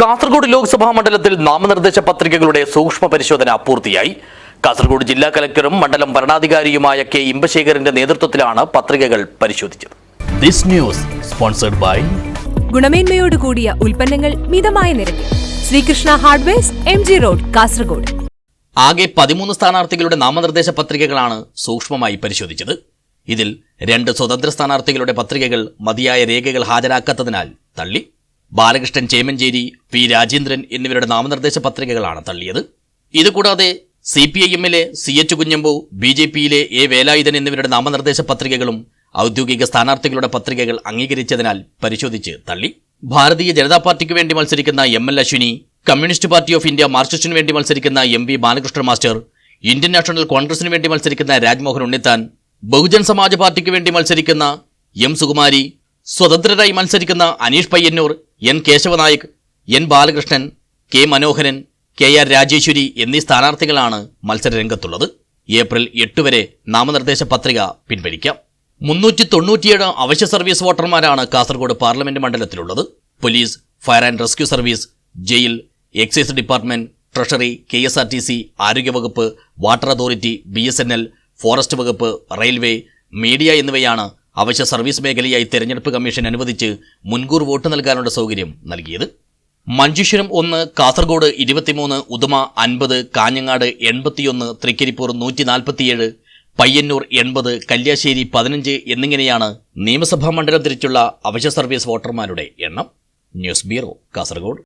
കാസർഗോഡ് ലോക്സഭാ മണ്ഡലത്തിൽ നാമനിർദ്ദേശ പത്രികകളുടെ സൂക്ഷ്മ പരിശോധന പൂർത്തിയായി. കാസർഗോഡ് ജില്ലാ കലക്ടറും മണ്ഡലം ഭരണാധികാരിയുമായ കെ ഇമ്പശേഖരന്റെ നേതൃത്വത്തിലാണ് പത്രികകൾ പരിശോധിച്ചത്. This news sponsored by ഗുണമേന്മയോട് കൂടിയ ഉൽപ്പന്നങ്ങൾ മിതമായ നിരക്കിൽ. Srikrishna hardwares M G road Kasaragod. ആകെ പതിമൂന്ന് സ്ഥാനാർത്ഥികളുടെ നാമനിർദ്ദേശ പത്രികകളാണ് സൂക്ഷ്മമായി പരിശോധിച്ചത്. ഇതിൽ രണ്ട് സ്വതന്ത്ര സ്ഥാനാർത്ഥികളുടെ പത്രികകൾ മതിയായ രേഖകൾ ഹാജരാക്കാത്തതിനാൽ തള്ളി. ബാലകൃഷ്ണൻ ചേമഞ്ചേരി പി. രാജേന്ദ്രൻ എന്നിവരുടെ നാമനിർദ്ദേശ പത്രികകളാണ് തള്ളിയത്. ഇതുകൂടാതെ സി. പി. ഐ. എമ്മിലെ C. H. Kunhambu B. J. പിയിലെ എ. വേലായുധൻ എന്നിവരുടെ നാമനിർദ്ദേശ പത്രികകളും ഔദ്യോഗിക സ്ഥാനാർത്ഥികളുടെ പത്രികകൾ അംഗീകരിച്ചതിനാൽ പരിശോധിച്ച് തള്ളി. ഭാരതീയ ജനതാ പാർട്ടിക്ക് വേണ്ടി മത്സരിക്കുന്ന M. L. Ashwini Communist Party of India മാർക്സിസ്റ്റിനു വേണ്ടി മത്സരിക്കുന്ന M. V. Balakrishnan master Indian National കോൺഗ്രസിന് വേണ്ടി മത്സരിക്കുന്ന രാജ്മോഹൻ ഉണ്ണിത്താൻ ബഹുജൻ സമാജ് പാർട്ടിക്ക് വേണ്ടി മത്സരിക്കുന്ന എം. സുകുമാരി സ്വതന്ത്രരായി മത്സരിക്കുന്ന Aneesh Payyanur N Keshavanayak N Balakrishnan K Manoharan K R Rajeshwari എന്നീ സ്ഥാനാർത്ഥികളാണ് മത്സരരംഗത്തുള്ളത്. ഏപ്രിൽ എട്ട് വരെ നാമനിർദ്ദേശ പത്രിക പിൻവലിക്കാം. മുന്നൂറ്റി തൊണ്ണൂറ്റിയേഴ് അവശ്യ സർവീസ് വോട്ടർമാരാണ് Kasaragod parliament മണ്ഡലത്തിലുള്ളത്. Police fire and rescue service jail excise department treasury K S R T C ആരോഗ്യവകുപ്പ് water authority B S N L forest വകുപ്പ് റെയിൽവേ മീഡിയ എന്നിവയാണ് അവശ്യ സർവീസ് മേഖലയായി തെരഞ്ഞെടുപ്പ് കമ്മീഷൻ അനുവദിച്ച് മുൻകൂർ വോട്ട് നൽകാനുള്ള സൗകര്യം നൽകിയത്. മഞ്ചേശ്വരം ഒന്ന് കാസർഗോഡ് ഇരുപത്തിമൂന്ന് ഉദുമ അൻപത് കാഞ്ഞങ്ങാട് എൺപത്തിയൊന്ന് തൃക്കരിപ്പൂർ നൂറ്റി നാൽപ്പത്തിയേഴ് പയ്യന്നൂർ എൺപത് കല്യാശ്ശേരി പതിനഞ്ച് എന്നിങ്ങനെയാണ് നിയമസഭാ മണ്ഡലം തിരിച്ചുള്ള അവശ്യ സർവീസ് വോട്ടർമാരുടെ എണ്ണം. News bureau Kasaragod.